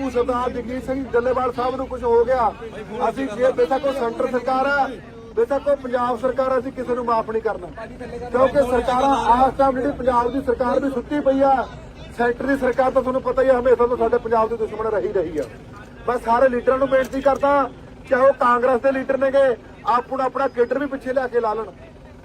ਬਾਪੂ ਸਰਦਾਰ ਜਗਜੀਤ ਸਿੰਘ ਡੱਲੇਵਾਲ ਸਾਹਿਬ ਨੂੰ ਕੁਝ ਹੋ ਗਿਆ। ਅਸੀਂ ਜੇ ਬੇਸ਼ੱਕ ਉਹ ਸੈਂਟਰ ਸਰਕਾਰ ਹੈ, ਬੇਸ਼ੱਕ ਉਹ ਪੰਜਾਬ ਸਰਕਾਰ ਅਸੀਂ ਕਿਸੇ ਨੂੰ ਮਾਫ ਨਹੀਂ ਕਰਨਾ। ਕਿਉਂਕਿ ਸਰਕਾਰਾਂ ਆਸ ਟਾਈਮ ਜਿਹੜੀ ਪੰਜਾਬ ਦੀ ਸਰਕਾਰ ਵੀ ਸੁੱਤੀ ਪਈ ਆ ਸੈਂਟਰ ਦੀ ਸਰਕਾਰ ਤਾਂ ਤੁਹਾਨੂੰ ਪਤਾ ਹੀ ਆ ਹਮੇਸ਼ਾ ਤੋਂ ਸਾਡੇ ਪੰਜਾਬ ਦੇ ਦੁਸ਼ਮਣ ਰਹੀ ਰਹੀ ਆ। ਮੈਂ ਸਾਰੇ ਲੀਡਰਾਂ ਨੂੰ ਬੇਨਤੀ ਕਰਦਾ, ਚਾਹੇ ਉਹ ਕਾਂਗਰਸ ਦੇ ਲੀਡਰ ਨੇਗੇ ਆਪਣਾ ਆਪਣਾ ਕੇਡਰ ਵੀ ਪਿੱਛੇ ਲਿਆ ਕੇ ਲਾ ਲੈਣ।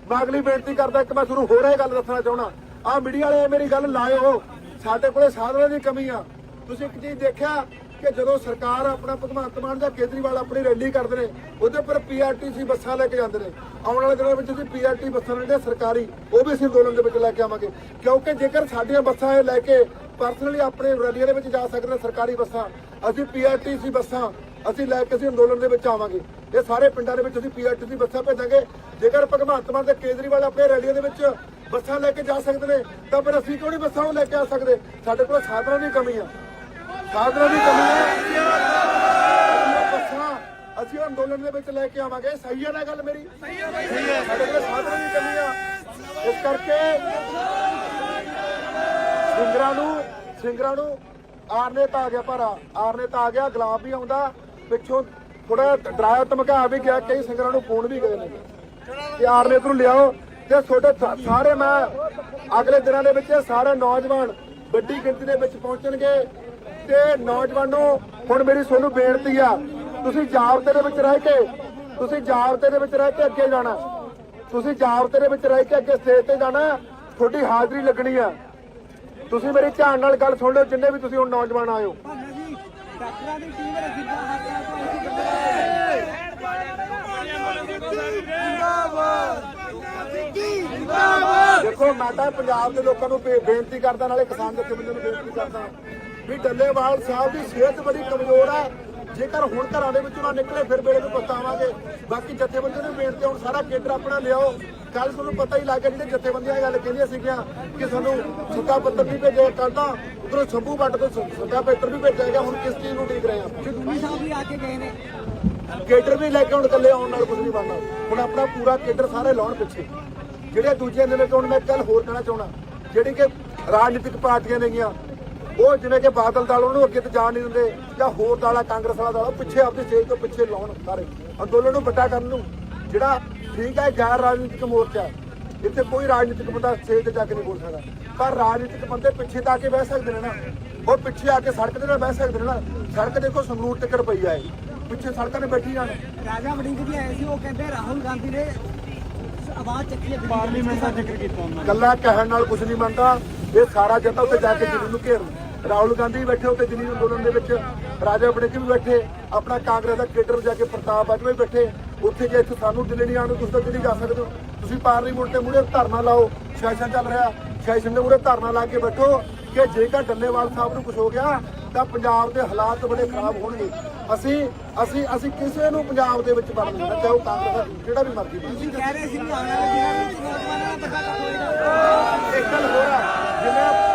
ਮੈਂ ਅਗਲੀ ਬੇਨਤੀ ਕਰਦਾ, ਇੱਕ ਮੈਂ ਤੁਹਾਨੂੰ ਹੋਰ ਇਹ ਗੱਲ ਦੱਸਣਾ ਚਾਹਣਾ ਆ ਮੀਡੀਆ ਵਾਲੇ ਮੇਰੀ ਗੱਲ ਲਾਇਓ, ਸਾਡੇ ਕੋਲੇ ਸਾਧਨਾਂ ਦੀ ਕਮੀ ਆ। ਤੁਸੀਂ ਇੱਕ ਚੀਜ਼ ਦੇਖਿਆ ਕਿ ਜਦੋਂ ਸਰਕਾਰ ਆਪਣਾ ਭਗਵੰਤ ਮਾਨ ਜਾਂ ਕੇਜਰੀਵਾਲ ਆਪਣੀ ਰੈਲੀ ਕਰਦੇ ਨੇ, ਉਹਦੇ ਉੱਪਰ ਪੀਆਰਟੀਸੀ ਬੱਸਾਂ ਲੈ ਕੇ ਜਾਂਦੇ ਨੇ। ਆਉਣ ਵਾਲੇ ਦਿਨਾਂ ਵਿੱਚ ਅਸੀਂ ਪੀਆਰਟੀ ਬੱਸਾਂ ਜਿਹੜੀਆਂ ਸਰਕਾਰੀ, ਉਹ ਵੀ ਅਸੀਂ ਅੰਦੋਲਨ ਦੇ ਵਿੱਚ ਲੈ ਕੇ ਆਵਾਂਗੇ। ਕਿਉਂਕਿ ਜੇਕਰ ਸਾਡੀਆਂ ਬੱਸਾਂ ਇਹ ਲੈ ਕੇ ਪਰਸਨਲੀ ਆਪਣੇ ਰੈਲੀਆਂ ਦੇ ਵਿੱਚ ਜਾ ਸਕਦੇ ਨੇ ਸਰਕਾਰੀ ਬੱਸਾਂ, ਅਸੀਂ ਪੀਆਰਟੀਸੀ ਬੱਸਾਂ ਅਸੀਂ ਲੈ ਕੇ ਅਸੀਂ ਅੰਦੋਲਨ ਦੇ ਵਿੱਚ ਆਵਾਂਗੇ। ਇਹ ਸਾਰੇ ਪਿੰਡਾਂ ਦੇ ਵਿੱਚ ਅਸੀਂ ਪੀਆਰਟੀਸੀ ਬੱਸਾਂ ਭੇਜਾਂਗੇ। ਜੇਕਰ ਭਗਵੰਤ ਮਾਨ ਤੇ ਕੇਜਰੀਵਾਲ ਆਪਣੇ ਰੈਲੀਆਂ ਦੇ ਵਿੱਚ ਬੱਸਾਂ ਲੈ ਕੇ ਜਾ ਸਕਦੇ ਨੇ, ਤਾਂ ਫਿਰ ਅਸੀਂ ਕਿਉਂ ਨਹੀਂ ਬੱਸਾਂ ਨੂੰ ਲੈ ਕੇ ਆ ਸਕਦੇ? ਸਾਡੇ ਕੋਲ ਸਾਧਨਾਂ ਦੀ ਕਮੀ ਆ। ਸਾਧਨਾਂ ਦੀ ਕਮੀ ਹੈ। ਅਸੀਂ ਉਹ ਅੰਦੋਲਨ ਦੇ ਵਿੱਚ ਲੈ ਕੇ ਆਵਾਂਗੇ। ਸਹੀ ਹੈ ਨਾ ਗੱਲ ਮੇਰੀ? ਸਹੀ ਹੈ ਸਾਡੇ ਕੋਲ ਸਾਧਨਾਂ ਦੀ ਕਮੀ ਆ। ਇਸ ਕਰਕੇ ਸਿੰਗਰਾਂ ਨੂੰ ਸਿੰਗਰਾਂ ਨੂੰ ਆਰਨੇ ਤਾਂ ਆ ਗਿਆ ਪਰ ਆਰਨੇ ਤਾਂ ਆ ਗਿਆ ਗੁਲਾਬ ਵੀ ਆਉਂਦਾ। ਪਿੱਛੋਂ ਥੋੜਾ ਡਰਾਇਆ ਧਮਕਾ ਵੀ ਗਿਆ ਕਈ ਸਿੰਗਰਾਂ ਨੂੰ ਫੋਨ ਵੀ ਗਏ ਨੇ। ਤੇ ਆਰਨੇ ਤੋਂ ਲਿਆਓ। ਤੇ ਤੁਹਾਡੇ ਸਾਰੇ ਮੈਂ ਅਗਲੇ ਦਿਨਾਂ ਦੇ ਵਿੱਚ ਸਾਰੇ ਨੌਜਵਾਨ ਵੱਡੀ ਗਿਣਤੀ ਦੇ ਵਿੱਚ ਪਹੁੰਚਣਗੇ। ਤੇ ਨੌਜਵਾਨੋ, ਹੁਣ ਮੇਰੀ ਤੁਹਾਨੂੰ ਬੇਨਤੀ ਆ, ਤੁਸੀਂ ਜਾਬਤੇ ਦੇ ਵਿੱਚ ਰਹਿ ਕੇ, ਤੁਸੀਂ ਜਾਬਤੇ ਦੇ ਵਿੱਚ ਰਹਿ ਕੇ ਅੱਗੇ ਜਾਣਾ। ਤੁਸੀਂ ਜਾਬਤੇ ਦੇ ਵਿੱਚ ਰਹਿ ਕੇ ਅੱਗੇ ਸਟੇਜ ਤੇ ਜਾਣਾ, ਤੁਹਾਡੀ ਹਾਜ਼ਰੀ ਲੱਗਣੀ ਆ। ਤੁਸੀਂ ਮੇਰੀ ਧਿਆਨ ਨਾਲ ਗੱਲ ਸੁਣ ਲਓ, ਜਿੰਨੇ ਵੀ ਤੁਸੀਂ ਹੁਣ ਨੌਜਵਾਨ ਆਇਓ ਡਾਕਟਰਾਂ ਦੀ ਟੀਮ ਰਜਿੰਦਰ ਹਾਕਿਆਂ ਤੋਂ ਅਸੀਂ ਦੇਖੋ, ਮੈਂ ਤਾਂ ਪੰਜਾਬ ਦੇ ਲੋਕਾਂ ਨੂੰ ਬੇਨਤੀ ਕਰਦਾ, ਨਾਲੇ ਕਿਸਾਨ ਜਥੇਬੰਦੀਆਂ ਨੂੰ ਬੇਨਤੀ ਕਰਦਾ। ਵੀ ਡੱਲੇਵਾਲ ਸਾਹਿਬ ਦੀ ਸਿਹਤ ਬੜੀ ਕਮਜ਼ੋਰ ਹੈ ਜੇਕਰ ਹੁਣ ਘਰਾਂ ਦੇ ਵਿੱਚੋਂ ਨਾ ਨਿਕਲੇ ਫਿਰ ਵੇਲੇ ਨੂੰ ਪਛਤਾਵਾਂਗੇ। ਬਾਕੀ ਜਥੇਬੰਦੀਆਂ ਨੂੰ ਬੇਨਤੀ ਹੁਣ ਸਾਰਾ ਕੇਂਦਰ ਆਪਣਾ ਲਿਆਓ। ਕੱਲ ਤੁਹਾਨੂੰ ਪਤਾ ਹੀ ਲੱਗ ਗਿਆ ਜਿਹੜੇ ਜਥੇਬੰਦੀਆਂ ਗੱਲ ਕਹਿੰਦੀਆਂ ਸੀਗੀਆਂ ਕਿ ਸਾਨੂੰ ਸੁੱਕਾ ਪੱਤਰ ਨਹੀਂ ਭੇਜਿਆ ਕਰਦਾ ਉਧਰੋਂ ਸ਼ੰਭੂ ਵੱਟ ਤੋਂ ਸੁੱਕਾ ਪੱਤਰ ਵੀ ਭੇਜਿਆ ਗਿਆ ਹੁਣ ਕਿਸ ਚੀਜ਼ ਨੂੰ ਉਡੀਕ ਰਹੇ ਆਪਾਂ ਜਗੂਨੀ ਸਾਹਿਬ ਵੀ ਆ ਕੇ ਗਏ ਨੇ। ਕੇਡਰ ਵੀ ਲੈ ਕੇ ਹੁਣ ਇਕੱਲੇ ਆਉਣ ਨਾਲ ਕੁਝ ਨਹੀਂ ਬਣਨਾ ਹੁਣ ਆਪਣਾ ਪੂਰਾ ਕੇਡਰ ਸਾਰੇ ਲਾਉਣ ਪਿੱਛੇ। ਜਿਹੜੇ ਦੂਜੇ ਨੇ ਹੁਣ ਮੈਂ ਕੱਲ ਹੋਰ ਕਹਿਣਾ ਚਾਹਣਾ ਜਿਹੜੀ ਕਿ ਰਾਜਨੀਤਿਕ ਪਾਰਟੀਆਂ ਨੇਗੀਆਂ ਉਹ ਜਿਵੇਂ ਕਿ ਬਾਦਲ ਦਲ ਉਹਨੂੰ ਅੱਗੇ ਤੇ ਜਾਣ ਨਹੀਂ ਦਿੰਦੇ ਜਾਂ ਹੋਰ ਦਲ ਆ ਕਾਂਗਰਸ ਵਾਲਾ ਦਲ ਪਿੱਛੇ ਆਪਣੀ ਸਟੇਜ ਤੋਂ ਪਿੱਛੇ ਲਾਉਣ ਸਾਰੇ। ਅੰਦੋਲਨ ਨੂੰ ਵੱਡਾ ਕਰਨ ਨੂੰ ਜਿਹੜਾ ਠੀਕ ਹੈ ਗੈਰ ਰਾਜਨੀਤਿਕ ਮੋਰਚਾ। ਇੱਥੇ ਕੋਈ ਰਾਜਨੀਤਿਕ ਬੰਦਾ ਸਟੇਜ ਤੇ ਜਾ ਕੇ ਨਹੀਂ ਬੋਲ ਸਕਦਾ। ਪਰ ਰਾਜਨੀਤਿਕ ਬੰਦੇ ਪਿੱਛੇ ਤਾਂ ਆ ਕੇ ਬਹਿ ਸਕਦੇ ਨੇ ਨਾ। ਉਹ ਪਿੱਛੇ ਆ ਕੇ ਸੜਕ ਤੇ ਨਾ ਬਹਿ ਸਕਦੇ ਨੇ ਨਾ। ਸੜਕ ਦੇਖੋ ਸੰਗਰੂਰ ਟਿਕਟ ਪਈ ਆ ਇਹ ਪਿੱਛੇ ਸੜਕਾਂ ਤੇ ਬੈਠੀ ਜਾਣ। ਰਾਜਾ ਵੜਿੰਗ ਵੀ ਆਏ ਸੀ ਉਹ ਕਹਿੰਦੇ ਰਾਹੁਲ ਗਾਂਧੀ ਨੇ ਆਵਾਜ਼ ਚੱਕੀ ਹੈ। ਪਾਰਲੀਮੈਂਟ ਦਾ ਜ਼ਿਕਰ ਕੀਤਾ ਉਹਨਾਂ ਗੱਲਾਂ ਕਹਿਣ ਨਾਲ ਕੁਝ ਨਹੀਂ ਬਣਦਾ। ਇਹ ਸਾਰਾ ਜਨਤਾ ਉੱਤੇ ਜਾ ਕੇ ਦਿੱਲੀ ਨੂੰ ਘੇਰ ਰਾਹੁਲ ਗਾਂਧੀ ਵੀ ਬੈਠੇ ਉੱਤੇ ਦਿੱਲੀ ਅੰਦੋਲਨ ਦੇ ਵਿੱਚ ਰਾਜਾ ਵੜਿੰਗ ਵੀ ਬੈਠੇ ਆਪਣਾ ਕਾਂਗਰਸ ਦਾ ਕੇਡਰ ਜਾ ਕੇ ਪ੍ਰਤਾਪ ਬਾਜਵਾ ਵੀ ਬੈਠੇ ਉੱਥੇ ਜੇ ਇੱਥੇ ਸਾਨੂੰ ਦਿੱਲੀ ਨਹੀਂ ਆਉਣ ਤੁਸੀਂ ਤਾਂ ਦਿੱਲੀ ਜਾ ਸਕਦੇ ਹੋ। ਤੁਸੀਂ ਪਾਰਲੀਮੈਂਟ ਤੇ ਮੂਹਰੇ ਧਰਨਾ ਲਾਓ ਸੈਸ਼ਨ ਚੱਲ ਰਿਹਾ ਸੈਸ਼ਨ ਦੇ ਮੂਹਰੇ ਧਰਨਾ ਲਾ ਕੇ ਬੈਠੋ ਕਿ ਜੇਕਰ ਡੱਲੇਵਾਲ ਸਾਹਿਬ ਨੂੰ ਕੁਝ ਹੋ ਗਿਆ ਤਾਂ ਪੰਜਾਬ ਦੇ ਹਾਲਾਤ ਬੜੇ ਖਰਾਬ ਹੋਣਗੇ। ਅਸੀਂ ਅਸੀਂ ਅਸੀਂ ਕਿਸੇ ਨੂੰ ਪੰਜਾਬ ਦੇ ਵਿੱਚ ਵੜਨ ਨਹੀਂ ਚਾਹੇ ਉਹ ਕਾਂਗਰਸ ਦਾ ਜਿਹੜਾ ਵੀ ਮਰਜ਼ੀ ਤੁਸੀਂ ਕਹਿ ਰਹੇ ਸੀ ਕਿ ਆਉਣ ਵਾਲੇ ਦਿਨਾਂ ਵਿੱਚ ਨੌਜਵਾਨਾਂ ਦਾ ਤਕਾਜ਼ਾ ਹੋਏਗਾ ਇੱਕ ਗੱਲ ਹੋਰ ਆ ਜਿਵੇਂ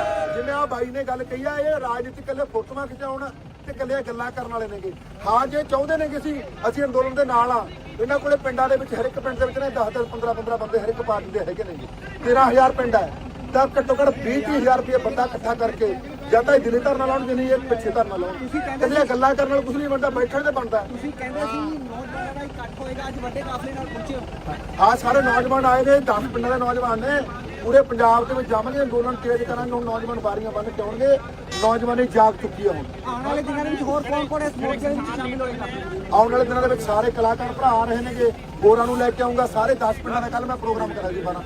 ਬਾਈ ਨੇ ਗੱਲ ਕਹੀ ਆ ਇਹ ਰਾਜਨੀਤਿਕ ਕੱਲੇ ਫੋਟੋਆਂ ਖਿਚਾਉਣ ਤੇ ਕੱਲੇ ਗੱਲਾਂ ਕਰਨ ਵਾਲੇ ਨੇਗੇ। ਹਾਂ ਜੇ ਚਾਹੁੰਦੇ ਨੇ ਕਿ ਅਸੀਂ ਅਸੀਂ ਅੰਦੋਲਨ ਦੇ ਨਾਲ ਆ। ਇਹਨਾਂ ਕੋਲੇ ਪਿੰਡਾਂ ਦੇ ਵਿੱਚ ਹਰ ਇੱਕ ਪਿੰਡ ਦੇ ਵਿੱਚ ਨੇ 10 10 15 15 ਬੰਦੇ ਹਰ ਇੱਕ ਪਾਰਟੀ ਦੇ ਹੈਗੇ ਨੇਗੇ। 13000 ਪਿੰਡ ਹੈ ਤਾਂ ਘੱਟੋ ਘੱਟ 20 ਹਜ਼ਾਰ ਰੁਪਏ ਬੰਦਾ ਇਕੱਠਾ ਕਰਕੇ ਜਾਂ ਤਾਂ ਇਹ ਦਿੱਲੀ ਧਰਨਾ ਲਾਉਣ ਜਿਹਨੇ ਇਹ ਪਿੱਛੇ ਧਰਨਾ ਲਾਉਣ। ਤੁਸੀਂ ਕਹਿੰਦੇ ਕੱਲੀਆਂ ਗੱਲਾਂ ਕਰਨ ਨਾਲ ਕੁਝ ਨਹੀਂ ਬਣਦਾ ਬੈਠਣ ਤੇ ਬਣਦਾ। ਤੁਸੀਂ ਕਹਿੰਦੇ ਸੀ ਨੌਜਵਾਨਾਂ ਦਾ ਇਕੱਠ ਹੋਏਗਾ ਅੱਜ ਵੱਡੇ ਕਾਫਲੇ ਨਾਲ ਪਹੁੰਚੇ ਹੋ ਆ ਸਾਰੇ ਨੌਜਵਾਨ ਆਏ ਨੇ 10 ਪਿੰਡਾਂ ਦੇ ਨੌਜਵਾਨ ਨੇ। ਪੂਰੇ ਪੰਜਾਬ ਦੇ ਵਿੱਚ ਜਾਵਾਂਗੇ ਅੰਦੋਲਨ ਤੇਜ਼ ਕਰਾਂਗੇ ਹੁਣ ਨੌਜਵਾਨ ਬਾਰੀਆਂ ਬੰਨ ਕੇ ਆਉਣਗੇ ਨੌਜਵਾਨੀ ਜਾਗ ਚੁੱਕੀ ਆ ਹੁਣ। ਆਉਣ ਵਾਲੇ ਦਿਨਾਂ ਦੇ ਵਿੱਚ ਹੋਰ ਕੌਣ ਕੌਣ ਇਸ ਮੋਰਚੇ ਵਿੱਚ ਸ਼ਾਮਿਲ ਹੋਏਗਾ? ਆਉਣ ਵਾਲੇ ਦਿਨਾਂ ਦੇ ਵਿੱਚ ਸਾਰੇ ਕਲਾਕਾਰ ਭਰਾ ਆ ਰਹੇ ਨੇਗੇ। ਹੋਰਾਂ ਨੂੰ ਲੈ ਕੇ ਆਉਂਗਾ ਸਾਰੇ 10 ਪਿੰਡਾਂ ਦਾ ਕੱਲ ਮੈਂ ਪ੍ਰੋਗਰਾਮ ਕਰਾਂ ਜੀ 12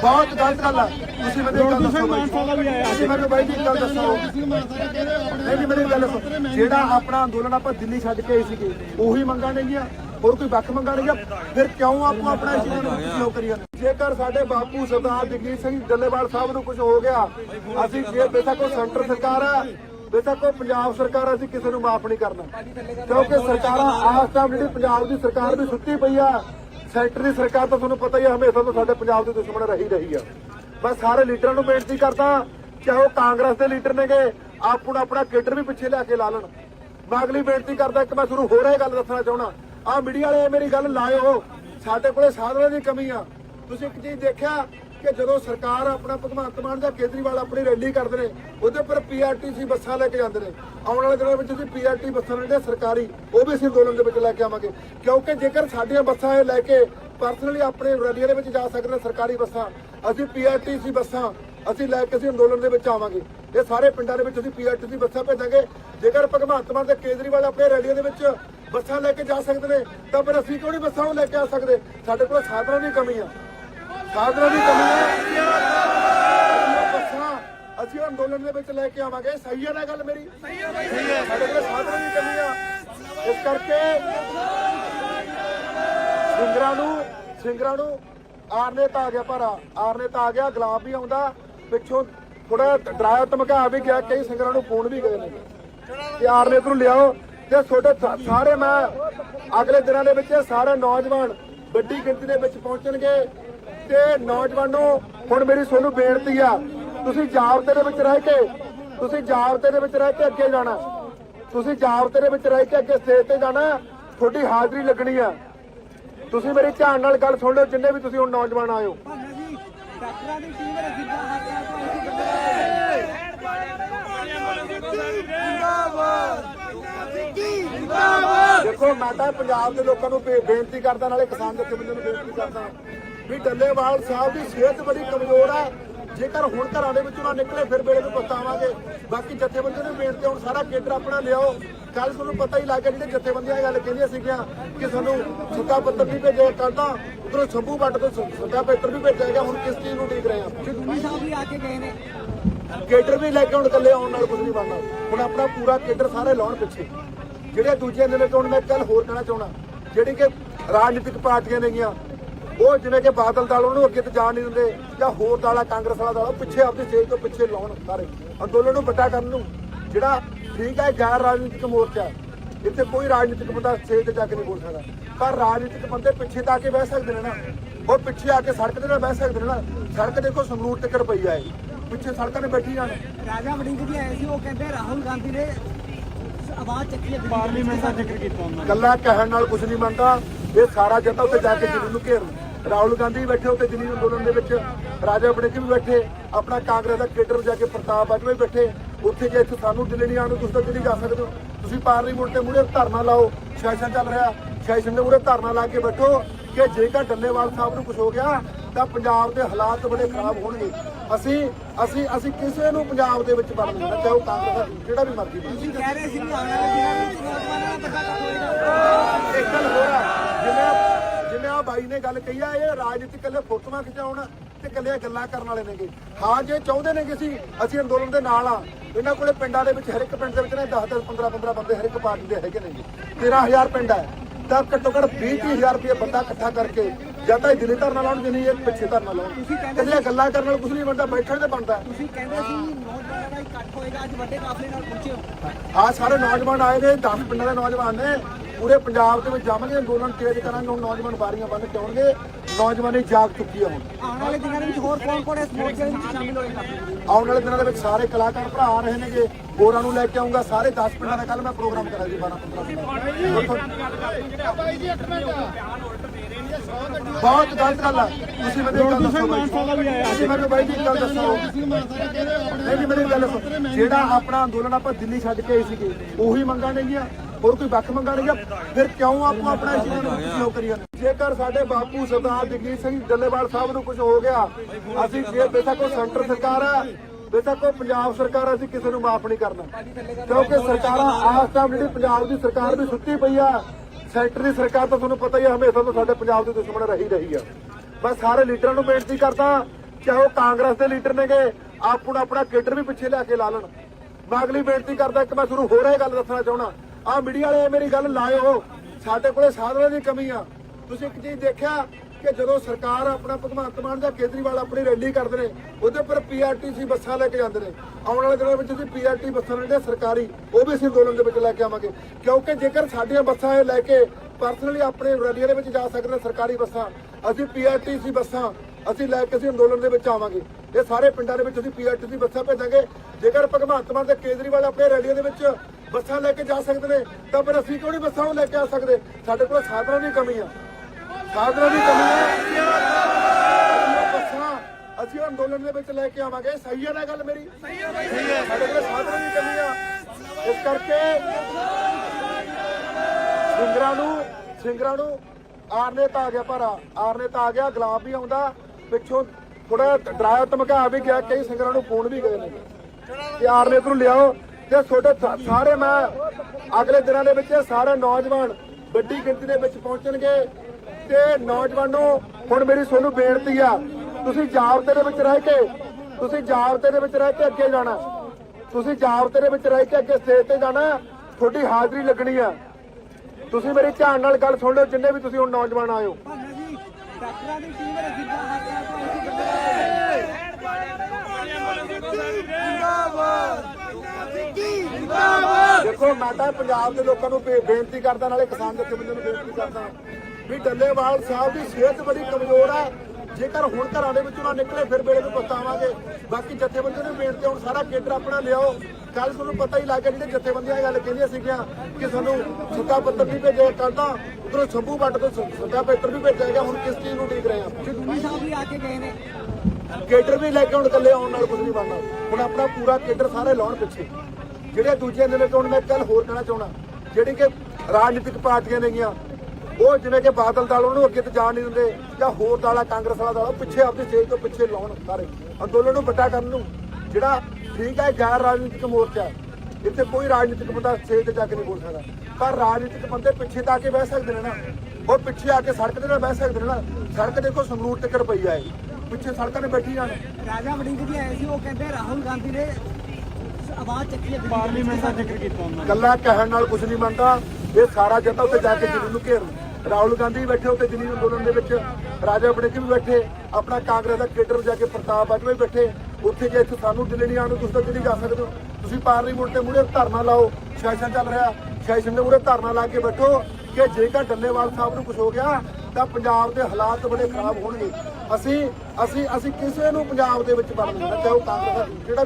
ਬਹੁਤ ਗਲਤ ਗੱਲ ਆ। ਤੁਸੀਂ ਮੈਨੂੰ ਇੱਕ ਗੱਲ ਦੱਸੋ ਤੁਸੀਂ ਮੈਨੂੰ ਬਾਈ ਜੀ ਇੱਕ ਗੱਲ ਦੱਸੋ। ਨਹੀਂ ਜੀ ਮੇਰੀ ਗੱਲ ਦੱਸੋ ਜਿਹੜਾ ਆਪਣਾ ਅੰਦੋਲਨ ਆਪਾਂ ਦਿੱਲੀ ਛੱਡ ਕੇ ਆਏ ਸੀਗੇ ਉਹੀ ਮੰਗਾਂ ਨੇਗੀਆਂ। ਹੋਰ ਕੋਈ ਵੱਖ ਮੰਗਾਂ ਨੇਗੀਆਂ ਫਿਰ ਕਿਉਂ ਆਪਾਂ ਆਪਣਾ ਇਸ ਚੀਜ਼ ਨੂੰ ਕਿਉਂ ਜੇਕਰ ਸਾਡੇ ਬਾਪੂ ਸਰਦਾਰ ਜਗਜੀਤ ਸਿੰਘ ਡੱਲੇਵਾਲ ਸਾਹਿਬ ਨੂੰ ਕੁਝ ਹੋ ਗਿਆ, ਅਸੀਂ ਜੇ ਬੇਸ਼ੱਕ ਉਹ ਸੈਂਟਰ ਸਰਕਾਰ ਹੈ, ਬੇਸ਼ੱਕ ਉਹ ਪੰਜਾਬ ਸਰਕਾਰ ਅਸੀਂ ਕਿਸੇ ਨੂੰ ਮਾਫ ਨਹੀਂ ਕਰਨਾ। ਕਿਉਂਕਿ ਸਰਕਾਰਾਂ ਆਸ ਟਾਈਮ ਜਿਹੜੀ ਪੰਜਾਬ ਦੀ ਸਰਕਾਰ ਵੀ ਸੁੱਤੀ ਪਈ ਆ, ਸੈਂਟਰ ਦੀ ਸਰਕਾਰ ਤਾਂ ਤੁਹਾਨੂੰ ਪਤਾ ਹੀ ਆ, ਹਮੇਸ਼ਾ ਤੋਂ ਸਾਡੇ ਪੰਜਾਬ ਦੇ ਦੁਸ਼ਮਣ ਰਹੀ ਰਹੀ ਆ। ਮੈਂ ਸਾਰੇ ਲੀਡਰਾਂ ਨੂੰ ਬੇਨਤੀ ਕਰਦਾ, ਚਾਹੇ ਉਹ ਕਾਂਗਰਸ ਦੇ ਲੀਡਰ ਨੇਗੇ ਆਪਣਾ ਆਪਣਾ ਕੇਡਰ ਵੀ ਪਿੱਛੇ ਲਿਆ ਕੇ ਲਾ ਲੈਣ। ਮੈਂ ਅਗਲੀ ਬੇਨਤੀ ਕਰਦਾ, ਇੱਕ ਮੈਂ ਤੁਹਾਨੂੰ ਹੋਰ ਇਹ ਗੱਲ ਦੱਸਣਾ ਚਾਹਣਾ ਆ ਮੀਡੀਆ ਵਾਲੇ ਮੇਰੀ ਗੱਲ ਲਾਇਓ। ਸਾਡੇ ਕੋਲੇ ਸਾਧਨਾਂ ਦੀ ਕਮੀ ਆ। ਤੁਸੀਂ ਇੱਕ ਚੀਜ਼ ਦੇਖਿਆ ਕਿ ਜਦੋਂ ਸਰਕਾਰ ਆਪਣਾ ਭਗਵੰਤ ਮਾਨ ਜਾਂ ਕੇਜਰੀਵਾਲ ਆਪਣੀ ਰੈਲੀ ਕਰਦੇ ਨੇ, ਉਹਦੇ ਉੱਪਰ ਪੀਆਰਟੀਸੀ ਬੱਸਾਂ ਲੈ ਕੇ ਜਾਂਦੇ ਨੇ। ਆਉਣ ਵਾਲੇ ਦਿਨਾਂ ਵਿੱਚ ਅਸੀਂ ਪੀਆਰਟੀ ਬੱਸਾਂ ਜਿਹੜੀਆਂ ਸਰਕਾਰੀ, ਉਹ ਵੀ ਅਸੀਂ ਅੰਦੋਲਨ ਦੇ ਵਿੱਚ ਲੈ ਕੇ ਆਵਾਂਗੇ। ਕਿਉਂਕਿ ਜੇਕਰ ਸਾਡੀਆਂ ਬੱਸਾਂ ਇਹ ਲੈ ਕੇ ਪਰਸਨਲੀ ਆਪਣੇ ਰੈਲੀਆਂ ਦੇ ਵਿੱਚ ਜਾ ਸਕਦੇ ਨੇ ਸਰਕਾਰੀ ਬੱਸਾਂ, ਅਸੀਂ ਪੀਆਰਟੀਸੀ ਬੱਸਾਂ ਅਸੀਂ ਲੈ ਕੇ ਅਸੀਂ ਅੰਦੋਲਨ ਦੇ ਵਿੱਚ ਆਵਾਂਗੇ। ਇਹ ਸਾਰੇ ਪਿੰਡਾਂ ਦੇ ਵਿੱਚ ਅਸੀਂ ਪੀਆਰਟੀਸੀ ਬੱਸਾਂ ਭੇਜਾਂਗੇ। ਜੇਕਰ ਭਗਵੰਤ ਮਾਨ ਤੇ ਕੇਜਰੀਵਾਲ ਆਪਣੇ ਰੈਲੀਆਂ ਦੇ ਵਿੱਚ ਬੱਸਾਂ ਲੈ ਕੇ ਜਾ ਸਕਦੇ ਨੇ ਤਾਂ ਫਿਰ ਅਸੀਂ ਕਿਉਂ ਨਹੀਂ ਬੱਸਾਂ ਨੂੰ ਲੈ ਕੇ ਆ ਸਕਦੇ? ਸਾਡੇ ਕੋਲ ਸਾਧਨਾਂ ਦੀ ਕਮੀ ਆ। ਸਾਧਨਾਂ ਦੀ ਕਮੀ ਉਹ ਬੱਸਾਂ ਅਸੀਂ ਅੰਦੋਲਨ ਦੇ ਵਿੱਚ ਲੈ ਕੇ ਆਵਾਂਗੇ। ਸਹੀ ਹੈ ਨਾ ਗੱਲ ਮੇਰੀ? ਸਹੀ ਹੈ ਸਾਡੇ ਕੋਲ ਸਾਧਨਾਂ ਦੀ ਕਮੀ ਆ। ਇਸ ਕਰਕੇ ਸਿੰਗਰਾਂ ਨੂੰ ਸਿੰਗਰਾਂ ਨੂੰ ਆਰਨੇ ਤਾਂ ਆ ਗਿਆ ਪਰ ਆਰਨੇ ਤਾਂ ਆ ਗਿਆ ਗੁਲਾਬ ਵੀ ਆਉਂਦਾ। ਪਿੱਛੋਂ ਥੋੜਾ ਡਰਾਇਆ ਧਮਕਾ ਵੀ ਗਿਆ ਕਈ ਸਿੰਗਰਾਂ ਨੂੰ ਫੋਨ ਵੀ ਗਏ ਨੇ। ਤੇ ਆਰਨੇ ਤੋਂ ਲਿਆਓ। ਤੇ ਤੁਹਾਡੇ ਸਾਰੇ ਮੈਂ ਅਗਲੇ ਦਿਨਾਂ ਦੇ ਵਿੱਚ ਸਾਰੇ ਨੌਜਵਾਨ ਵੱਡੀ ਗਿਣਤੀ ਦੇ ਵਿੱਚ ਪਹੁੰਚਣਗੇ ਤੇ ਨੌਜਵਾਨੋ, ਹੁਣ ਮੇਰੀ ਤੁਹਾਨੂੰ ਬੇਨਤੀ ਆ, ਤੁਸੀਂ ਜਾਬਤੇ ਦੇ ਵਿੱਚ ਰਹਿ ਕੇ, ਤੁਸੀਂ ਜਾਬਤੇ ਦੇ ਵਿੱਚ ਰਹਿ ਕੇ ਅੱਗੇ ਜਾਣਾ। ਤੁਸੀਂ ਜਾਬਤੇ ਦੇ ਵਿੱਚ ਰਹਿ ਕੇ ਅੱਗੇ ਸਟੇਜ ਤੇ ਜਾਣਾ, ਤੁਹਾਡੀ ਹਾਜ਼ਰੀ ਲੱਗਣੀ ਆ। ਤੁਸੀਂ ਮੇਰੀ ਧਿਆਨ ਨਾਲ ਗੱਲ ਸੁਣ ਲਓ, ਜਿੰਨੇ ਵੀ ਤੁਸੀਂ ਹੁਣ ਨੌਜਵਾਨ ਆਇਓ ਭਾਨਾ ਡਾਕਟਰਾਂ ਦੀ ਟੀਮ ਰਜਿੰਦਰ ਹਾਕਿਆ ਤੋਂ ਅਸੀਂ ਦੇਖੋ ਮੈਂ ਤਾਂ ਪੰਜਾਬ ਦੇ ਲੋਕਾਂ ਨੂੰ ਬੇ- ਬੇਨਤੀ ਕਰਦਾ ਨਾਲੇ ਕਿਸਾਨ ਜਥੇਬੰਦੀਆਂ ਨੂੰ ਬੇਨਤੀ ਕਰਦਾ ਵੀ ਡੱਲੇਵਾਲ ਸਾਹਿਬ ਦੀ ਸਿਹਤ ਬੜੀ ਕਮਜ਼ੋਰ ਹੈ ਜੇਕਰ ਹੁਣ ਘਰਾਂ ਦੇ ਵਿੱਚੋਂ ਨਾ ਨਿਕਲੇ ਫਿਰ ਵੇਲੇ ਨੂੰ ਪਛਤਾਵਾਂਗੇ। ਬਾਕੀ ਜਥੇਬੰਦੀਆਂ ਨੂੰ ਬੇਨਤੀ ਹੁਣ ਸਾਰਾ ਕੇਂਦਰ ਆਪਣਾ ਲਿਆਓ। ਕੱਲ ਤੁਹਾਨੂੰ ਪਤਾ ਹੀ ਲੱਗ ਗਿਆ ਜਿਹੜੇ ਜਥੇਬੰਦੀਆਂ ਇਹ ਗੱਲ ਕਹਿੰਦੀਆਂ ਸੀਗੀਆਂ ਕਿ ਸਾਨੂੰ ਸੱਦਾ ਪੱਤਰ ਨਹੀਂ ਭੇਜਿਆ ਕਰਦਾ ਉਧਰੋਂ ਸ਼ੰਭੂ ਵੱਟ ਤੋਂ ਸ- ਸੱਦਾ ਪੱਤਰ ਵੀ ਭੇਜਿਆ ਗਿਆ ਹੁਣ ਕਿਸ ਚੀਜ਼ ਨੂੰ ਉਡੀਕ ਰਹੇ ਆ? ਜਗੂਨੀ ਸਾਹਿਬ ਵੀ ਆ ਕੇ ਗਏ ਨੇ। ਕੇਡਰ ਵੀ ਲੈ ਕੇ ਹੁਣ ਇਕੱਲੇ ਆਉਣ ਨਾਲ ਕੁਝ ਨਹੀਂ ਬਣਨਾ ਹੁਣ ਆਪਣਾ ਪੂਰਾ ਕੇਡਰ ਸਾਰੇ ਲਾਉਣ ਪਿੱਛੇ। ਜਿਹੜੇ ਦੂਜੇ ਨੇ ਹੁਣ ਮੈਂ ਕੱਲ ਹੋਰ ਕਹਿਣਾ ਚਾਹਣਾ ਜਿਹੜੀ ਕਿ ਰਾਜਨੀਤਿਕ ਪਾਰਟੀਆਂ ਨੇਗੀਆਂ ਉਹ ਜਿਵੇਂ ਕਿ ਬਾਦਲ ਦਲ, ਉਹਨੂੰ ਅੱਗੇ ਤੇ ਜਾਣ ਨਹੀਂ ਦਿੰਦੇ, ਜਾਂ ਹੋਰ ਦਲ ਆ, ਕਾਂਗਰਸ ਵਾਲਾ ਦਲ ਪਿੱਛੇ ਆਪਣੀ ਸਟੇਜ ਤੋਂ ਪਿੱਛੇ ਲਾਉਣ ਸਾਰੇ। ਅੰਦੋਲਨ ਨੂੰ ਵੱਡਾ ਕਰਨ ਨੂੰ ਜਿਹੜਾ ਠੀਕ ਹੈ ਗੈਰ ਰਾਜਨੀਤਿਕ ਮੋਰਚਾ ਇੱਥੇ ਕੋਈ ਰਾਜਨੀਤਿਕ ਬੰਦਾ ਸਟੇਜ ਤੇ ਜਾ ਕੇ ਨਹੀਂ ਬੋਲ ਸਕਦਾ। ਪਰ ਰਾਜਨੀਤਿਕ ਬੰਦੇ ਪਿੱਛੇ ਤਾਂ ਆ ਕੇ ਬਹਿ ਸਕਦੇ ਨੇ ਨਾ। ਉਹ ਪਿੱਛੇ ਆ ਕੇ ਸੜਕ ਤੇ ਨਾ ਬਹਿ ਸਕਦੇ ਨੇ ਨਾ। ਸੜਕ ਦੇਖੋ, ਸੰਗਰੂਰ ਟਿਕਟ ਪਈ ਆ ਇਹ। ਪਿੱਛੇ ਸੜਕਾਂ ਤੇ ਬੈਠੀ ਜਾਣ। ਰਾਜਾ ਵੜਿੰਗ ਵੀ ਆਏ ਸੀ, ਉਹ ਕਹਿੰਦੇ ਰਾਹੁਲ ਗਾਂਧੀ ਨੇ ਆਵਾਜ਼ ਚੱਕੀ ਹੈ ਪਾਰਲੀਮੈਂਟ ਦਾ ਜ਼ਿਕਰ ਕੀਤਾ ਉਹਨਾਂ ਗੱਲਾਂ ਕਹਿਣ ਨਾਲ ਕੁਝ ਨਹੀਂ ਬਣਦਾ। ਇਹ ਸਾਰਾ ਜਨਤਾ ਉੱਤੇ ਜਾ ਕੇ ਦਿੱਲੀ ਨੂੰ ਘੇਰੂ ਰਾਹੁਲ ਗਾਂਧੀ ਵੀ ਬੈਠੇ ਉੱਤੇ ਦਿੱਲੀ ਅੰਦੋਲਨ ਦੇ ਵਿੱਚ ਰਾਜਾ ਵੜਿੰਗ ਵੀ ਬੈਠੇ ਆਪਣਾ ਕਾਂਗਰਸ ਦਾ ਕੇਡਰ ਜਾ ਕੇ ਪ੍ਰਤਾਪ ਬਾਜਵਾ ਵੀ ਬੈਠੇ। ਉੱਥੇ ਜੇ ਇੱਥੇ ਸਾਨੂੰ ਦਿੱਲੀ ਨਹੀਂ ਆਉਣ ਨੂੰ ਤੁਸੀਂ ਤਾਂ ਦਿੱਲੀ ਜਾ ਸਕਦੇ। ਹੋ ਤੁਸੀਂ ਪਾਰਲੀਮੈਂਟ ਤੇ ਮੂਹਰੇ ਧਰਨਾ ਲਾਓ। ਸੈਸ਼ਨ ਚੱਲ ਰਿਹਾ। ਸੈਸ਼ਨ ਦੇ ਮੂਹਰੇ ਧਰਨਾ ਲਾ ਕੇ ਬੈਠੋ ਕਿ ਜੇਕਰ ਡੱਲੇਵਾਲ ਸਾਹਿਬ ਨੂੰ ਕੁਝ ਹੋ ਗਿਆ ਤਾਂ ਪੰਜਾਬ ਦੇ ਹਾਲਾਤ ਬੜੇ ਖਰਾਬ ਹੋਣਗੇ। ਅਸੀਂ ਅਸੀਂ ਅਸੀਂ ਕਿਸੇ ਨੂੰ ਪੰਜਾਬ ਦੇ ਵਿੱਚ ਵੜਨ ਨਹੀਂ ਚਾਹੇ ਕਾਂਗਰਸ ਦਾ ਜਿਹੜਾ ਵੀ ਮਰਜ਼ੀ ਤੁਸੀਂ ਕਹਿ ਰਹੇ ਸੀ ਕਿ ਆਉਣ ਵਾਲੇ ਦਿਨਾਂ ਵਿੱਚ ਨੌਜਵਾਨਾਂ ਦਾ ਪਤਾ ਹੋਏਗਾ ਇੱਕ ਗੱਲ ਹੋਰ ਆ ਜਿਵੇਂ ਜਿਵੇਂ ਆ ਬਾਈ ਨੇ ਗੱਲ ਕਹੀ ਆ ਇਹ ਰਾਜਨੀਤਿਕ ਕੱਲੇ ਫੋਟੋਆਂ ਖਿਚਾਉਣ ਤੇ ਕੱਲੇ ਗੱਲਾਂ ਕਰਨ ਵਾਲੇ ਨੇਗੇ। ਹਾਂ ਜੇ ਚਾਹੁੰਦੇ ਨੇ ਕਿ ਅਸੀਂ ਅਸੀਂ ਅੰਦੋਲਨ ਦੇ ਨਾਲ ਆ। ਇਹਨਾਂ ਕੋਲੇ ਪਿੰਡਾਂ ਦੇ ਵਿੱਚ ਹਰ ਇੱਕ ਪਿੰਡ ਦੇ ਵਿੱਚ ਨੇ 10 10 15 15 ਬੰਦੇ ਹਰ ਇੱਕ ਪਾਰਟੀ ਦੇ ਹੈਗੇ ਨੇਗੇ। 13000 ਪਿੰਡ ਹੈ ਤਾਂ ਘੱਟੋ ਘੱਟ 20 ਹਜ਼ਾਰ ਰੁਪਏ ਬੰਦਾ ਇਕੱਠਾ ਕਰਕੇ ਜਾਂ ਤਾਂ ਇਹ ਦਿੱਲੀ ਧਰਨਾ ਲਾਉਣ ਜਿੰਨੀ ਇਹ ਪਿੱਛੇ ਧਰਨਾ ਲਾਉਣ। ਤੁਸੀਂ ਕਹਿੰਦੇ ਕੱਲੀਆਂ ਗੱਲਾਂ ਕਰਨ ਨਾਲ ਕੁਝ ਨਹੀਂ ਬਣਦਾ ਬੈਠਣ ਤੇ ਬਣਦਾ। ਤੁਸੀਂ ਕਹਿੰਦੇ ਸੀ ਨੌਜਵਾਨਾਂ ਦਾ ਇਕੱਠ ਹੋਏਗਾ ਅੱਜ ਵੱਡੇ ਕਾਫਲੇ ਨਾਲ ਪਹੁੰਚੇ ਹੋ ਆ ਸਾਰੇ ਨੌਜਵਾਨ ਆਏ ਨੇ 10 ਪਿੰਡਾਂ ਦੇ ਨੌਜਵਾਨ ਨੇ। ਪੂਰੇ ਪੰਜਾਬ ਦੇ ਵਿੱਚ ਜਾਵਾਂਗੇ ਅੰਦੋਲਨ ਤੇਜ਼ ਕਰਾਂਗੇ ਹੁਣ ਨੌਜਵਾਨ ਬਾਰੀਆਂ ਬੰਨ ਕੇ ਆਉਣਗੇ ਨੌਜਵਾਨੀ ਜਾਗ ਚੁੱਕੀ ਆ ਹੁਣ। ਆਉਣ ਵਾਲੇ ਦਿਨਾਂ ਦੇ ਵਿੱਚ ਹੋਰ ਕੌਣ ਕੌਣ ਇਸ ਮੋਰਚੇ ਦੇ ਵਿੱਚ ਸ਼ਾਮਿਲ ਹੋਏਗਾ? ਆਉਣ ਵਾਲੇ ਦਿਨਾਂ ਦੇ ਵਿੱਚ ਸਾਰੇ ਕਲਾਕਾਰ ਭਰਾ ਆ ਰਹੇ ਨੇਗੇ। ਹੋਰਾਂ ਨੂੰ ਲੈ ਕੇ ਆਉਂਗਾ ਸਾਰੇ 10 ਪਿੰਡਾਂ ਦਾ ਕੱਲ ਮੈਂ ਪ੍ਰੋਗਰਾਮ ਕਰਾਂ ਜੀ 12 15 ਬਹੁਤ ਗਲਤ ਗੱਲ ਆ। ਤੁਸੀਂ ਮੈਨੂੰ ਗੱਲ ਦੱਸੋ ਬਾਈ। ਤੁਸੀਂ ਮੈਨੂੰ ਬਾਈ ਜੀ ਗੱਲ ਦੱਸੋ। ਨਹੀਂ ਜੀ ਮੇਰੀ ਗੱਲ ਸੁਣੋ ਜਿਹੜਾ ਆਪਣਾ ਅੰਦੋਲਨ ਆਪਾਂ ਦਿੱਲੀ ਛੱਡ ਕੇ ਆਏ ਸੀਗੇ ਉਹੀ ਮੰਗਾਂ ਨੇਗੀਆਂ ਹੋਰ ਕੋਈ ਵੱਖ ਮੰਗਾਂ ਨੇਗੀਆਂ? ਫਿਰ ਕਿਉਂ ਆਪਾਂ ਆਪਣਾ ਇਸ ਨੂੰ ਨੌਕਰੀਆਂ ਜੇਕਰ ਸਾਡੇ ਬਾਪੂ ਸਰਦਾਰ ਜਗਜੀਤ ਸਿੰਘ ਡੱਲੇਵਾਲ ਸਾਹਿਬ ਨੂੰ ਕੁਝ ਹੋ ਗਿਆ ਅਸੀਂ ਜੇ ਬੇਸ਼ੱਕ ਉਹ ਸੈਂਟਰ ਸਰਕਾਰ ਆ ਬੇਸ਼ੱਕ ਉਹ ਪੰਜਾਬ ਸਰਕਾਰ ਅਸੀਂ ਕਿਸੇ ਨੂੰ ਮਾਫ ਨਹੀਂ ਕਰਨਾ। ਕਿਉਂਕਿ ਸਰਕਾਰਾਂ ਆਸ ਟਾਈਮ ਜਿਹੜੀ ਪੰਜਾਬ ਦੀ ਸਰਕਾਰ ਵੀ ਸੁੱਤੀ ਪਈ ਆ ਸੈਂਟਰ ਦੀ ਸਰਕਾਰ ਤਾਂ ਤੁਹਾਨੂੰ ਪਤਾ ਹੀ ਆ, ਹਮੇਸ਼ਾ ਤੋਂ ਸਾਡੇ ਪੰਜਾਬ ਦੇ ਦੁਸ਼ਮਣ ਰਹੀ ਰਹੀ ਆ। ਮੈਂ ਸਾਰੇ ਲੀਡਰਾਂ ਨੂੰ ਬੇਨਤੀ ਕਰਦਾ, ਚਾਹੇ ਉਹ ਕਾਂਗਰਸ ਦੇ ਲੀਡਰ ਨੇਗੇ, ਆਪਣਾ ਆਪਣਾ ਕੇਡਰ ਵੀ ਪਿੱਛੇ ਲਿਆ ਕੇ ਲਾ ਲੈਣ। ਮੈਂ ਅਗਲੀ ਬੇਨਤੀ ਕਰਦਾ, ਇੱਕ ਮੈਂ ਤੁਹਾਨੂੰ ਹੋਰ ਇਹ ਗੱਲ ਦੱਸਣਾ ਚਾਹਣਾ ਆ ਮੀਡੀਆ ਵਾਲੇ ਮੇਰੀ ਗੱਲ ਲਾਇਓ, ਸਾਡੇ ਕੋਲੇ ਸਾਧਨਾਂ ਦੀ ਕਮੀ ਆ। ਤੁਸੀਂ ਇੱਕ ਚੀਜ਼ ਦੇਖਿਆ ਕਿ ਜਦੋਂ ਸਰਕਾਰ ਆਪਣਾ ਭਗਵੰਤ ਮਾਨ ਜਾਂ ਕੇਜਰੀਵਾਲ ਆਪਣੀ ਰੈਲੀ ਕਰਦੇ ਨੇ, ਉਹਦੇ ਉੱਪਰ ਪੀਆਰਟੀਸੀ ਬੱਸਾਂ ਲੈ ਕੇ ਜਾਂਦੇ ਨੇ। ਆਉਣ ਵਾਲੇ ਦਿਨਾਂ ਵਿੱਚ ਅਸੀਂ ਪੀਆਰਟੀ ਬੱਸਾਂ ਜਿਹੜੀਆਂ ਸਰਕਾਰੀ, ਉਹ ਵੀ ਅਸੀਂ ਅੰਦੋਲਨ ਦੇ ਵਿੱਚ ਲੈ ਕੇ ਆਵਾਂਗੇ। ਕਿਉਂਕਿ ਜੇਕਰ ਸਾਡੀਆਂ ਬੱਸਾਂ ਇਹ ਲੈ ਕੇ ਪਰਸਨਲੀ ਆਪਣੇ ਰੈਲੀਆਂ ਦੇ ਵਿੱਚ ਜਾ ਸਕਦੇ ਨੇ ਸਰਕਾਰੀ ਬੱਸਾਂ, ਅਸੀਂ ਪੀਆਰਟੀਸੀ ਬੱਸਾਂ ਅਸੀਂ ਲੈ ਕੇ ਅਸੀਂ ਅੰਦੋਲਨ ਦੇ ਵਿੱਚ ਆਵਾਂਗੇ। ਇਹ ਸਾਰੇ ਪਿੰਡਾਂ ਦੇ ਵਿੱਚ ਅਸੀਂ ਪੀਆਰਟੀਸੀ ਬੱਸਾਂ ਭੇਜਾਂਗੇ। ਜੇਕਰ ਭਗਵੰਤ ਮਾਨ ਤੇ ਕੇਜਰੀਵਾਲ ਆਪਣੇ ਰੈਲੀਆਂ ਦੇ ਵਿੱਚ ਬੱਸਾਂ ਲੈ ਕੇ ਜਾ ਸਕਦੇ ਨੇ, ਤਾਂ ਫਿਰ ਅਸੀਂ ਕਿਉਂ ਨਹੀਂ ਬੱਸਾਂ ਨੂੰ ਲੈ ਕੇ ਆ ਸਕਦੇ? ਸਾਡੇ ਕੋਲ ਸਾਧਨਾਂ ਦੀ ਕਮੀ ਆ। ਸਾਧਨਾਂ ਦੀ ਕਮੀ ਹੈ। ਅਸੀਂ ਉਹ ਅੰਦੋਲਨ ਦੇ ਵਿੱਚ ਲੈ ਕੇ ਆਵਾਂਗੇ। ਸਹੀ ਹੈ ਨਾ ਗੱਲ ਮੇਰੀ? ਸਹੀ ਹੈ ਸਹੀ ਹੈ ਸਾਡੇ ਕੋਲ ਸਾਧਨ ਨਹੀਂ ਚੱਲੀਆਂ ਇਸ ਕਰਕੇ ਸਿੰਗਰਾਂ ਨੂੰ ਸਿੰਗਰਾਂ ਨੂੰ ਆਰਨੇ ਤਾਂ ਆ ਗਿਆ ਪਰ ਆਰਨੇ ਤਾਂ ਆ ਗਿਆ ਗੁਲਾਬ ਵੀ ਆਉਂਦਾ। ਪਿੱਛੋਂ ਥੋੜਾ ਡਰਾਇਆ ਧਮਕਾ ਵੀ ਗਿਆ ਕਈ ਸਿੰਗਰਾਂ ਨੂੰ ਫੋਨ ਵੀ ਗਏ ਨੇ। ਕਿ ਆਰਨੇ ਤੋਂ ਲਿਆਓ। ਤੇ ਤੁਹਾਡੇ ਸਾਰੇ ਮੈਂ ਅਗਲੇ ਦਿਨਾਂ ਦੇ ਵਿੱਚ ਸਾਰੇ ਨੌਜਵਾਨ ਵੱਡੀ ਗਿਣਤੀ ਦੇ ਵਿੱਚ ਪਹੁੰਚਣਗੇ। ਤੇ ਨੌਜਵਾਨੋ, ਹੁਣ ਮੇਰੀ ਤੁਹਾਨੂੰ ਬੇਨਤੀ ਆ, ਤੁਸੀਂ ਜਾਬਤੇ ਦੇ ਵਿੱਚ ਰਹਿ ਕੇ, ਤੁਸੀਂ ਜਾਬਤੇ ਦੇ ਵਿੱਚ ਰਹਿ ਕੇ ਅੱਗੇ ਜਾਣਾ। ਤੁਸੀਂ ਜਾਬਤੇ ਦੇ ਵਿੱਚ ਰਹਿ ਕੇ ਅੱਗੇ ਸਟੇਜ ਤੇ ਜਾਣਾ, ਤੁਹਾਡੀ ਹਾਜ਼ਰੀ ਲੱਗਣੀ ਆ। ਤੁਸੀਂ ਮੇਰੀ ਧਿਆਨ ਨਾਲ ਗੱਲ ਸੁਣ ਲਓ, ਜਿੰਨੇ ਵੀ ਤੁਸੀਂ ਹੁਣ ਨੌਜਵਾਨ ਆਇਓ ਭਾਨਾ ਡਾਕਟਰਾਂ ਦੀ ਟੀਮ ਨੇ ਜਿੱਦਾਂ ਦੇਖੋ, ਮੈਂ ਤਾਂ ਪੰਜਾਬ ਦੇ ਲੋਕਾਂ ਨੂੰ ਬੇਨਤੀ ਕਰਦਾ, ਨਾਲੇ ਕਿਸਾਨ ਜਥੇਬੰਦੀਆਂ ਨੂੰ ਬੇਨਤੀ ਕਰਦਾ। ਵੀ ਡੱਲੇਵਾਲ ਸਾਹਿਬ ਦੀ ਸਿਹਤ ਬੜੀ ਕਮਜ਼ੋਰ ਆ। ਜੇਕਰ ਹੁਣ ਘਰਾਂ ਦੇ ਵਿੱਚੋਂ ਨਾ ਨਿਕਲੇ ਫਿਰ ਵੇਲੇ ਨੂੰ ਪਛਤਾਵਾਂਗੇ। ਬਾਕੀ ਜਥੇਬੰਦੀਆਂ ਨੂੰ ਬੇਨਤੀ ਹੁਣ ਸਾਰਾ ਕੇਂਦਰ ਆਪਣਾ ਲਿਆਓ। ਕੱਲ ਤੁਹਾਨੂੰ ਪਤਾ ਹੀ ਲੱਗ ਗਿਆ ਜਿਹੜੇ ਜਥੇਬੰਦੀਆਂ ਗੱਲ ਕਹਿੰਦੀਆਂ ਸੀਗੀਆਂ ਕਿ ਸਾਨੂੰ ਸੱਦਾ ਪੱਤਰ ਨਹੀਂ ਭੇਜਿਆ ਕੱਲ ਤਾਂ ਉਧਰੋਂ ਸ਼ੰਭੂ ਵੱਟ ਤੋਂ ਸ- ਸੱਦਾ ਪੱਤਰ ਵੀ ਭੇਜਿਆ ਗਿਆ ਹੁਣ ਕਿਸ ਚੀਜ਼ ਨੂੰ ਉਡੀਕ ਰਹੇ ਆ ਜਦੂਰੀ ਸਾਹਿਬ ਵੀ ਆ ਕੇ ਗਏ ਨੇ। ਕੇਡਰ ਵੀ ਲੈ ਕੇ ਹੁਣ ਇਕੱਲੇ ਆਉਣ ਨਾਲ ਕੁਝ ਨਹੀਂ ਬਣਨਾ ਹੁਣ ਆਪਣਾ ਪੂਰਾ ਕੇਡਰ ਸਾਰੇ ਲਾਉਣ ਪਿੱਛੇ। ਜਿਹੜੇ ਦੂਜੇ ਨੇ ਹੁਣ ਮੈਂ ਕੱਲ ਹੋਰ ਕਹਿਣਾ ਚਾਹਣਾ ਜਿਹੜੀ ਕਿ ਰਾਜਨੀਤਿਕ ਪਾਰਟੀਆਂ ਨੇਗੀਆਂ ਉਹ ਜਿਵੇਂ ਕਿ ਬਾਦਲ ਦਲ ਉਹਨੂੰ ਅੱਗੇ ਤੇ ਜਾਣ ਨਹੀਂ ਦਿੰਦੇ ਜਾਂ ਹੋਰ ਦਲ ਆ, ਕਾਂਗਰਸ ਵਾਲਾ ਦਲ ਪਿੱਛੇ ਆਪਣੀ ਸਟੇਜ ਤੋਂ ਪਿੱਛੇ ਲਾਉਣ ਸਾਰੇ। ਅੰਦੋਲਨ ਨੂੰ ਵੱਡਾ ਕਰਨ ਨੂੰ ਜਿਹੜਾ ਠੀਕ ਹੈ ਗੈਰ ਰਾਜਨੀਤਿਕ ਮੋਰਚਾ ਇੱਥੇ ਕੋਈ ਰਾਜਨੀਤਿਕ ਬੰਦਾ ਸਟੇਜ ਤੇ ਜਾ ਕੇ ਨਹੀਂ ਬੋਲ ਸਕਦਾ। ਪਰ ਰਾਜਨੀਤਿਕ ਬੰਦੇ ਪਿੱਛੇ ਤਾਂ ਆ ਕੇ ਬਹਿ ਸਕਦੇ ਨੇ ਨਾ। ਉਹ ਪਿੱਛੇ ਆ ਕੇ ਸੜਕ ਤੇ ਨਾ ਬਹਿ ਸਕਦੇ ਨੇ ਨਾ। ਸੜਕ ਦੇਖੋ, ਸੰਗਰੂਰ ਟਿਕਟ ਪਈ ਆ ਪਿੱਛੇ ਸੜਕਾਂ ਤੇ ਬੈਠੀ ਜਾਣ। ਰਾਜਾ ਵੜਿੰਗ ਵੀ ਆਏ ਸੀ, ਉਹ ਕਹਿੰਦੇ ਰਾਹੁਲ ਗਾਂਧੀ ਨੇ ਆਵਾਜ਼ ਚੱਕੀ ਹੈ ਪਾਰਲੀਮੈਂਟ ਦਾ ਜ਼ਿਕਰ ਕੀਤਾ ਉਹਨਾਂ ਗੱਲਾਂ ਕਹਿਣ ਨਾਲ ਕੁਝ ਨਹੀਂ ਬਣਦਾ। ਇਹ ਸਾਰਾ ਜਨਤਾ ਉੱਤੇ ਜਾ ਕੇ ਜਿਹਨੂੰ ਨੂੰ ਘੇਰੂ ਰਾਹੁਲ ਗਾਂਧੀ ਵੀ ਬੈਠੇ ਉੱਤੇ ਦਿੱਲੀ ਅੰਦੋਲਨ ਦੇ ਵਿੱਚ ਰਾਜਾ ਵੜਿੰਗ ਵੀ ਬੈਠੇ ਆਪਣਾ ਕਾਂਗਰਸ ਦਾ ਕੇਡਰ ਜਾ ਕੇ ਪ੍ਰਤਾਪ ਬਾਜਵਾ ਵੀ ਬੈਠੇ। ਉੱਥੇ ਜੇ ਇੱਥੇ ਸਾਨੂੰ ਦਿੱਲੀ ਨਹੀਂ ਆਉਣ ਨੂੰ ਤੁਸੀਂ ਤਾਂ ਦਿੱਲੀ ਜਾ ਸਕਦੇ ਹੋ। ਤੁਸੀਂ ਪਾਰਲੀਮੈਂਟ ਤੇ ਮੂਹਰੇ ਧਰਨਾ ਲਾਓ। ਸੈਸ਼ਨ ਚੱਲ ਰਿਹਾ। ਸੈਸ਼ਨ ਦੇ ਮੂਹਰੇ ਧਰਨਾ ਲਾ ਕੇ ਬੈਠੋ ਕਿ ਜੇਕਰ ਡੱਲੇਵਾਲ ਸਾਹਿਬ ਨੂੰ ਕੁਝ ਹੋ ਗਿਆ ਤਾਂ ਪੰਜਾਬ ਦੇ ਹਾਲਾਤ ਬੜੇ ਖਰਾਬ ਹੋਣਗੇ। ਅਸੀਂ ਅਸੀਂ ਅਸੀਂ ਕਿਸੇ ਨੂੰ ਪੰਜਾਬ ਦੇ ਵਿੱਚ ਵੜਨ ਨਹੀਂ ਦੇਣਾ ਚਾਹੇ ਉਹ ਕਾਂਗਰਸ ਦਾ ਜਿਹੜਾ